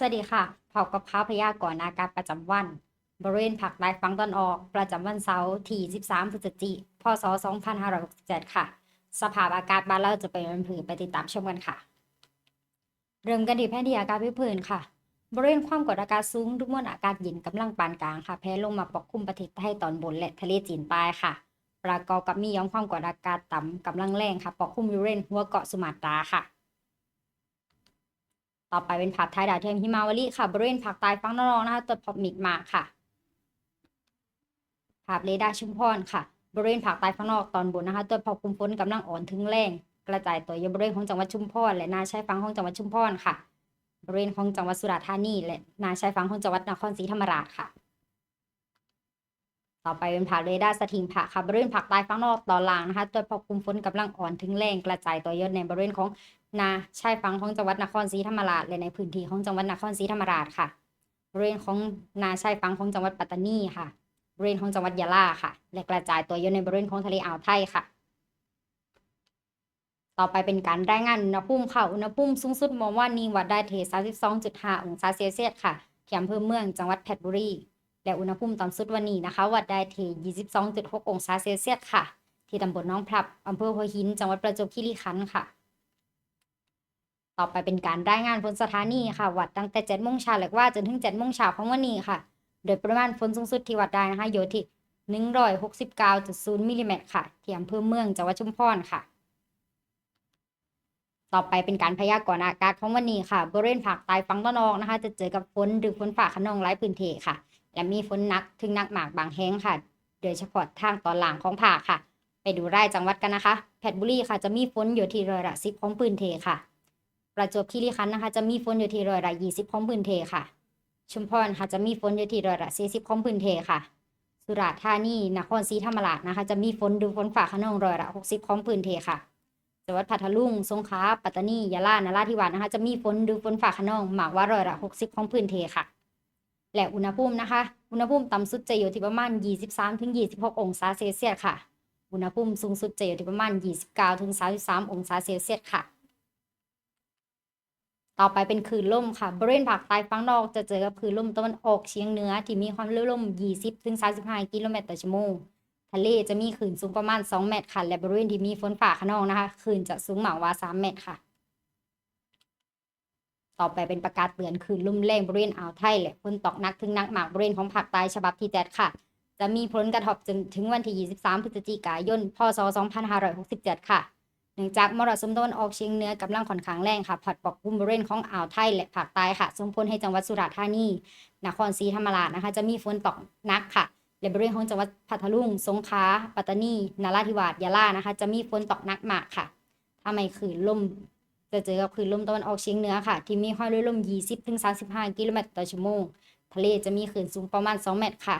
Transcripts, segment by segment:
สวัสดีค่ะพบกับข่าพยากรณ์อากาศประจำวัน บริเวณภาคใต้ฝั่งตะวันออก ประจำวันเสาร์ที่ 13 พฤศจิกายนพศ 2567 ค่ะ สภาพอากาศบ้านเราจะเป็นแบบผืนไปติดตามชมกันค่ะ เริ่มกันที่แผนที่อากาศพื้นค่ะ บริเวณความกดอากาศสูงทุกมวลอากาศเย็นกำลังปานกลางค่ะ แผ่ลงมาปกคลุมประเทศไทยตอนบนและทะเลจีนใต้ค่ะ ประกอบกับมีย่อมความกดอากาศต่ำกำลังแรงค่ะ ปกคลุมบริเวณหัวเกาะสุมาตราค่ะ ต่อไปเป็นผักไทยดาวเทียมฮิมาวารีค่ะบริเวณผักใต้ฝั่งนอองนะคะตัวพบมิกมาค่ะผักเรดาชุมพรค่ะ บริเวณผักใต้ฝั่งนอกตอนบนนะคะตัวพบกลุ่มฝนกำลังอ่อนถึงแรงกระจายตัวอยู่บริเวณของจังหวัดชุมพรและนาชายฝั่งของจังหวัดชุมพรค่ะ บริเวณของจังหวัดสุราษฎร์ธานี และนาชายฝั่งของจังหวัดนครศรีธรรมราชค่ะ ต่อไปเป็นภาพเรดาร์สถิงผะค่ะบริเวณภาคใต้ฝั่งนอกตอนล่างนะคะตรวพบกลุ่มฝนกำลังอ่อนถึงแรงกระจายตัวอยู่ในบริเวณของนาชายฝั่งของจังหวัดนครศรีธรรมราชและในพื้นที่ของจังหวัดนครศรีธรรมราชค่ะบริเวณของนาชายฝั่งของจังหวัดปัตตานีค่ะบริเวณของจังหวัดยะลาค่ะ และกระจายตัวอยู่ในบริเวณของทะเลอ่าวไทยค่ะต่อไปเป็นการรายงานอุณหภูมิค่ะ อุณหภูมิสูงสุดมื่อวานีวัดได้ที่32.5 องศาเซลเซียสค่ะที่อำเภอเมืองจังหวัดเพชรบุรี และอุณหภูมิต่ำสุดวันนี้นะคะ วัดได้ที่22.6 องศาเซลเซียสค่ะ ที่ตำบลน้องพลับอำเภอหัวหิน จังหวัดประจวบคีรีขันธ์ค่ะ ต่อไปเป็นการรายงานฝนสถานีค่ะ วัดตั้งแต่7โมงเช้าและว่าจนถึง7โมงเช้าของวันนี้ค่ะ โดยปริมาณฝนสูงสุดที่วัดได้นะคะอยู่ที่169.0มิลลิเมตรค่ะ ที่อำเภอเมืองจังหวัดชุมพรค่ะ ต่อไปเป็นการพยากรณ์อากาศของวันนี้ค่ะ บริเวณภาคใต้ฝั่งตะวันออกนะคะ จะเจอกับฝนหรือฝนฟ้าขนองหลายพื้นที่ค่ะ และมีฝนหนักถึงหนักมากบางแห่งค่ะ โดยเฉพาะทางตอนล่างของภาคค่ะ ไปดูรายจังหวัดกันนะคะเพชรบุรีค่ะจะมีฝนอยู่ที่ร้อยละ10ของพื้นเทค่ะ ประจวบคีรีขันธ์นะคะ จะมีฝนอยู่ที่ร้อยละ20ของพื้นเทค่ะ ชุมพรค่ะจะมีฝนอยู่ที่ร้อยละ40ของพื้นเทค่ะ สุราษฎร์ธานีนครศรีธรรมราชนะคะ จะมีฝนหรือฝนฟ้าขนองร้อยละ60ของพื้นเทค่ะจังหวัดพัทลุง สงขลา ปัตตานี ยะลา นราธิวาสนะคะ จะมีฝนหรือฝนฟ้าขนองหมากว่าร้อยละ60ของพื้นเทค่ะ และอุณหภูมินะคะ อุณหภูมิต่ำสุดจะอยู่ที่ประมาณ 23-26 องศาเซลเซียสค่ะ อุณหภูมิสูงสุดจะอยู่ที่ประมาณ 29-33 องศาเซลเซียสค่ะ ต่อไปเป็นคลื่นลมค่ะบริเวณภาคใต้ฝั่งนอกจะเจอกับคลื่นลมตะวันออกเฉียงเหนือที่มีความเร็วลม 20-35 กิโลเมตรต่อชั่วโมง ทะเลจะมีคลื่นสูงประมาณ 2 เมตรค่ะ และบริเวณที่มีฝนฟ้าขนองนะคะคลื่นจะสูงหมากกว่า 3 เมตรค่ะ ต่อไปเป็นประกาศเตือนคลื่นลุ่มแรงบริเวณอ่าวไทยและฝนตกหนักถึงหนักมากบริเวณของภาคใต้ฉบับที่7ค่ะ จะมีผลกระทบจนถึงวันที่ 23 พฤศจิกายน พศ 2567 ค่ะ เนื่องจากมรสุมตะวันออกเฉียงเหนือกำลังค่อนข้างแรงค่ะพัดปกคลุมบริเวณของอ่าวไทยและภาคใต้ค่ะส่งผลให้จังหวัดสุราษฎร์ธานี นครศรีธรรมราชนะคะ จะมีฝนตกหนักค่ะและบริเวณของจังหวัดพัทลุง สงขลา ปัตตานี นราธิวาส ยะลา นะคะ จะมีฝนตกหนักมากค่ะ ถ้าไม่คลื่นลม จะเจอกับคลื่นลมตะวันออกเฉียงเหนือค่ะ ที่มีความเร็วลม 20-35 กิโลเมตรต่อชั่วโมง ทะเลจะมีคลื่นสูงประมาณ 2 เมตรค่ะ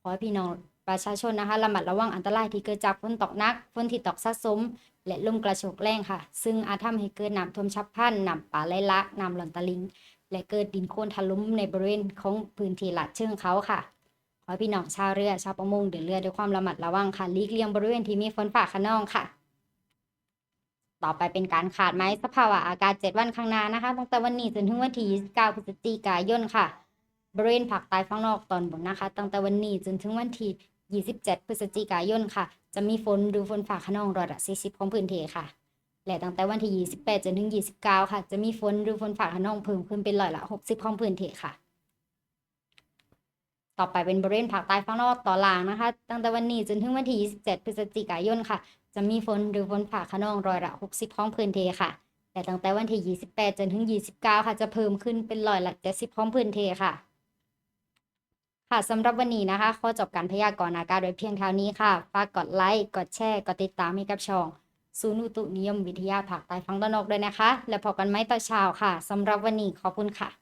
ขอให้พี่น้องประชาชนนะคะระมัดระวังอันตรายที่เกิดจากฝนตกหนักฝนที่ตกสะสม และลมกระโชกแรงค่ะ ซึ่งอาจทำให้เกิดน้ำท่วมฉับพลันน้ำป่าไหลหลากน้ำหล่นตลิ่งและเกิดดินโคลนถล่มในบริเวณของพื้นที่ลัดเชิงเขาค่ะ ขอให้พี่น้องชาวเรือชาวประมงเดินเรือด้วยความระมัดระวังค่ะหลีกเลี่ยงบริเวณที่มีฝนฟ้าขนองค่ะ ต่อไปเป็นการขาดไม้สภาวะอากาศ 7 วันข้างหน้านะคะ ตั้งแต่วันนี้จนถึงวันที่9พฤศจิกายนค่ะ บริเวณภาคใต้ฝั่งนอกตอนบนนะคะ ตั้งแต่วันนี้จนถึงวันที่27 พฤศจิกายนค่ะ จะมีฝนหรือฝนฟ้าขนองร้อยละ40 ของพื้นที่ค่ะ และตั้งแต่วันที่28จนถึง29 ค่ะ จะมีฝนหรือฝนฟ้าขนองเพิ่มขึ้นเป็นร้อยละ 60 ของพื้นที่ค่ะ ต่อไปเป็นบริเวณภาคใต้ฝั่งนอกตอนล่างนะคะ ตั้งแต่วันนี้จนถึงวันที่ 27 พฤศจิกายนค่ะ จะมีฝนหรือฝนฟ้าขนองร้อยละ 60 ของพื้นที่ค่ะ แต่ตั้งแต่วันที่ 28 จนถึง 29 ค่ะจะเพิ่มขึ้นเป็นร้อยละ70ของพื้นที่ค่ะ ค่ะสำหรับวันนี้นะคะขอจบการพยากรณ์อากาศโดยเพียงเท่านี้ค่ะ ฝากกดไลค์ กดแชร์ กดติดตามให้กับช่องศูนย์อุตุนิยมวิทยาภาคใต้ฝั่งตะนอกด้วยนะคะ และพบกันไหมต่อนเช้าค่ะสำหรับวันนี้ขอบคุณค่ะ